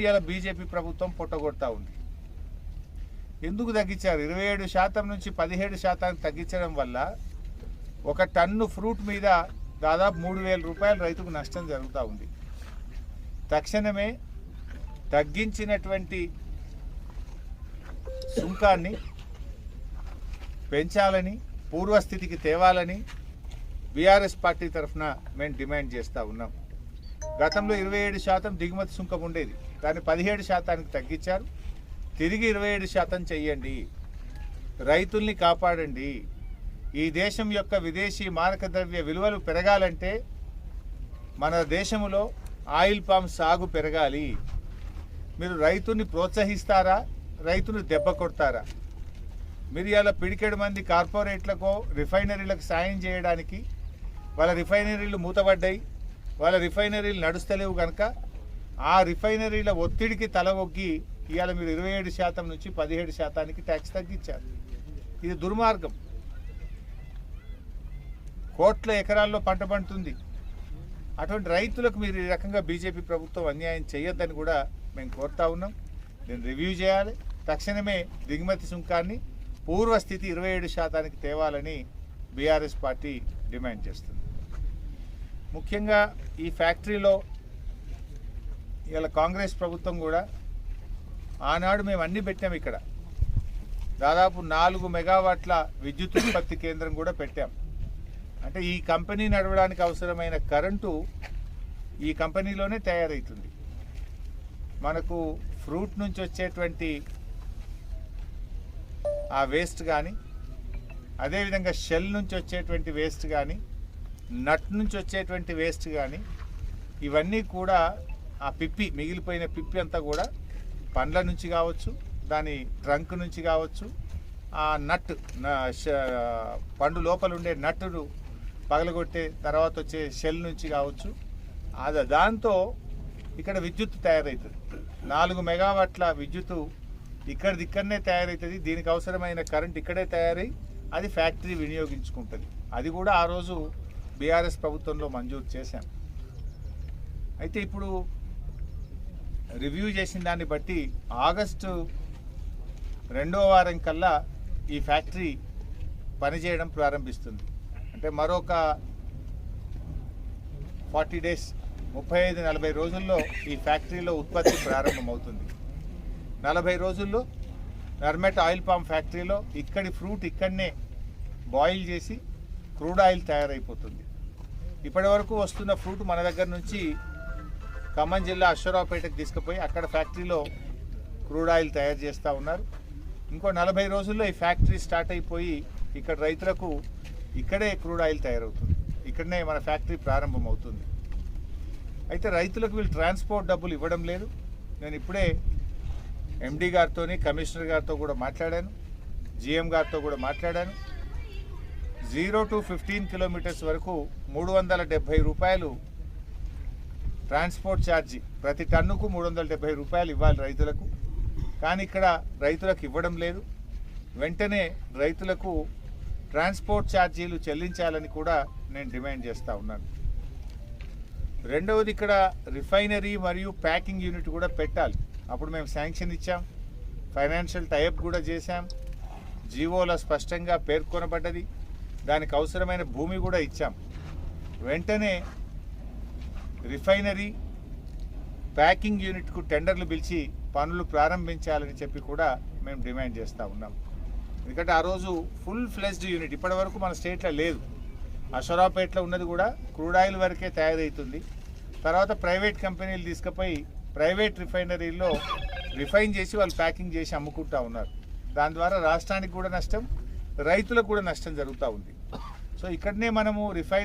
ఇవాళ బీజేపీ ప్రభుత్వం పొట్టగొడతా ఉంది. ఎందుకు తగ్గించారు? ఇరవై ఏడు శాతం నుంచి పదిహేడు శాతానికి తగ్గించడం వల్ల ఒక టన్ను ఫ్రూట్ మీద దాదాపు మూడు వేల రూపాయలు రైతుకు నష్టం జరుగుతూ ఉంది. తక్షణమే తగ్గించినటువంటి సుంకాన్ని పెంచాలని పూర్వస్థితికి తేవాలని బీఆర్ఎస్ పార్టీ తరఫున మేము డిమాండ్ చేస్తూ ఉన్నాం. గతంలో ఇరవై ఏడు శాతం దిగుమతి సుంకం ఉండేది. దాన్ని పదిహేడు శాతానికి తగ్గించారు. తిరిగి ఇరవై ఏడు శాతం చెయ్యండి. రైతుల్ని కాపాడండి. ఈ దేశం యొక్క విదేశీ మారక ద్రవ్య విలువలు పెరగాలంటే మన దేశంలో ఆయిల్ పామ్ సాగు పెరగాలి. మీరు రైతుని ప్రోత్సహిస్తారా? రైతును దెబ్బ కొడతారా? మీరు ఇలా పిడికెడు మంది కార్పొరేట్లకు రిఫైనరీలకు సాయం చేయడానికి వాళ్ళ రిఫైనరీలు మూతపడ్డాయి. వాళ్ళ రిఫైనరీలు నడుస్తలేవు కనుక ఆ రిఫైనరీల ఒత్తిడికి తల ఒగ్గి ఇవాళ మీరు ఇరవై ఏడు శాతం నుంచి పదిహేడు శాతానికి ట్యాక్స్ తగ్గించారు. ఇది దుర్మార్గం. కోట్ల ఎకరాల్లో పంట పండుతుంది. అటువంటి రైతులకు మీరు ఈ రకంగా బీజేపీ ప్రభుత్వం అన్యాయం చేయొద్దని కూడా మేము కోరుతా ఉన్నాం. దీన్ని రివ్యూ చేయాలి. తక్షణమే దిగుమతి సుంకాన్ని పూర్వస్థితి ఇరవై ఏడు శాతానికి తేవాలని బీఆర్ఎస్ పార్టీ డిమాండ్ చేస్తుంది. ముఖ్యంగా ఈ ఫ్యాక్టరీలో ఇలా కాంగ్రెస్ ప్రభుత్వం కూడా ఆనాడు మేము అన్నీ పెట్టాం ఇక్కడ. దాదాపు నాలుగు మెగావాట్ల విద్యుత్ ఉత్పత్తి కేంద్రం కూడా పెట్టాం. అంటే ఈ కంపెనీ నడవడానికి అవసరమైన కరెంటు ఈ కంపెనీలోనే తయారవుతుంది మనకు ఫ్రూట్ నుంచి వచ్చేటువంటి ఆ వేస్ట్ కానీ అదేవిధంగా షెల్ నుంచి వచ్చేటువంటి వేస్ట్ కానీ నట్ నుంచి వచ్చేటువంటి వేస్ట్ కానీ ఇవన్నీ కూడా ఆ పిప్పి మిగిలిపోయిన పిప్పి అంతా కూడా పండ్ల నుంచి కావచ్చు దాని ట్రంక్ నుంచి కావచ్చు ఆ నట్ పండు లోపల ఉండే నట్టును పగలగొట్టే తర్వాత వచ్చే షెల్ నుంచి కావచ్చు. అది దాంతో ఇక్కడ విద్యుత్ తయారవుతుంది నాలుగు మెగావాట్ల విద్యుత్ ఇక్కడ ఇక్కడనే తయారవుతుంది దీనికి అవసరమైన కరెంట్ ఇక్కడే తయారై అది ఫ్యాక్టరీ వినియోగించుకుంటుంది. అది కూడా ఆ రోజు బీఆర్ఎస్ ప్రభుత్వంలో మంజూరు చేశాం. అయితే ఇప్పుడు రివ్యూ చేసిన దాన్ని బట్టి ఆగస్టు రెండో వారం కల్లా ఈ ఫ్యాక్టరీ పనిచేయడం ప్రారంభిస్తుంది. అంటే మరొక ఫార్టీ డేస్ ముప్పై ఐదు నలభై రోజుల్లో ఈ ఫ్యాక్టరీలో ఉత్పత్తి ప్రారంభమవుతుంది. నలభై రోజుల్లో నర్మెట్ ఆయిల్ పామ్ ఫ్యాక్టరీలో ఇక్కడి ఫ్రూట్ ఇక్కడనే బాయిల్ చేసి క్రూడ్ ఆయిల్ తయారైపోతుంది. ఇప్పటి వరకు వస్తున్న ఫ్రూట్ మన దగ్గర నుంచి ఖమ్మం జిల్లా అశ్వరావుపేటకు తీసుకుపోయి అక్కడ ఫ్యాక్టరీలో క్రూడ్ ఆయిల్ తయారు చేస్తూ ఉన్నారు. ఇంకో నలభై రోజుల్లో ఈ ఫ్యాక్టరీ స్టార్ట్ అయిపోయి ఇక్కడ రైతులకు ఇక్కడే క్రూడ్ ఆయిల్ తయారవుతుంది. ఇక్కడనే మన ఫ్యాక్టరీ ప్రారంభం అవుతుంది అయితే రైతులకు వీళ్ళు ట్రాన్స్పోర్ట్ డబ్బులు ఇవ్వడం లేదు. నేను ఇప్పుడే ఎండి గారితో కమిషనర్ గారితో కూడా మాట్లాడాను. జిఎం గారితో కూడా మాట్లాడాను. జీరో టు ఫిఫ్టీన్ కిలోమీటర్స్ వరకు మూడు వందల డెబ్భై రూపాయలు ట్రాన్స్పోర్ట్ ఛార్జీ ప్రతి టన్నుకు మూడు వందల డెబ్బై రూపాయలు ఇవ్వాలి రైతులకు. కానీ ఇక్కడ రైతులకు ఇవ్వడం లేదు. వెంటనే రైతులకు ట్రాన్స్పోర్ట్ ఛార్జీలు చెల్లించాలని కూడా నేను డిమాండ్ చేస్తూ ఉన్నాను. రెండవది ఇక్కడ రిఫైనరీ మరియు ప్యాకింగ్ యూనిట్ కూడా పెట్టాలి. అప్పుడు మేము శాంక్షన్ ఇచ్చాం. ఫైనాన్షియల్ టైప్ కూడా చేశాం. జీవోలో స్పష్టంగా పేర్కొనబడ్డది. దానికి అవసరమైన భూమి కూడా ఇచ్చాం. వెంటనే రిఫైనరీ ప్యాకింగ్ యూనిట్కు టెండర్లు పిలిచి పనులు ప్రారంభించాలని చెప్పి కూడా మేము డిమాండ్ చేస్తూ ఉన్నాం. ఎందుకంటే ఆ రోజు ఫుల్ ఫ్లెజ్డ్ యూనిట్ ఇప్పటి వరకు మన స్టేట్లో లేదు. అషరాపేటలో ఉన్నది కూడా క్రూడ్ ఆయిల్ వరకే తయారవుతుంది తర్వాత ప్రైవేట్ కంపెనీలు తీసుకుపోయి ప్రైవేట్ రిఫైనరీల్లో రిఫైన్ చేసి వాళ్ళు ప్యాకింగ్ చేసి అమ్ముకుంటా ఉన్నారు. దాని ద్వారా రాష్ట్రానికి కూడా నష్టం రైతులకు కూడా నష్టం జరుగుతూ ఉంది. సో ఇక్కడనే మనము రిఫైనరీ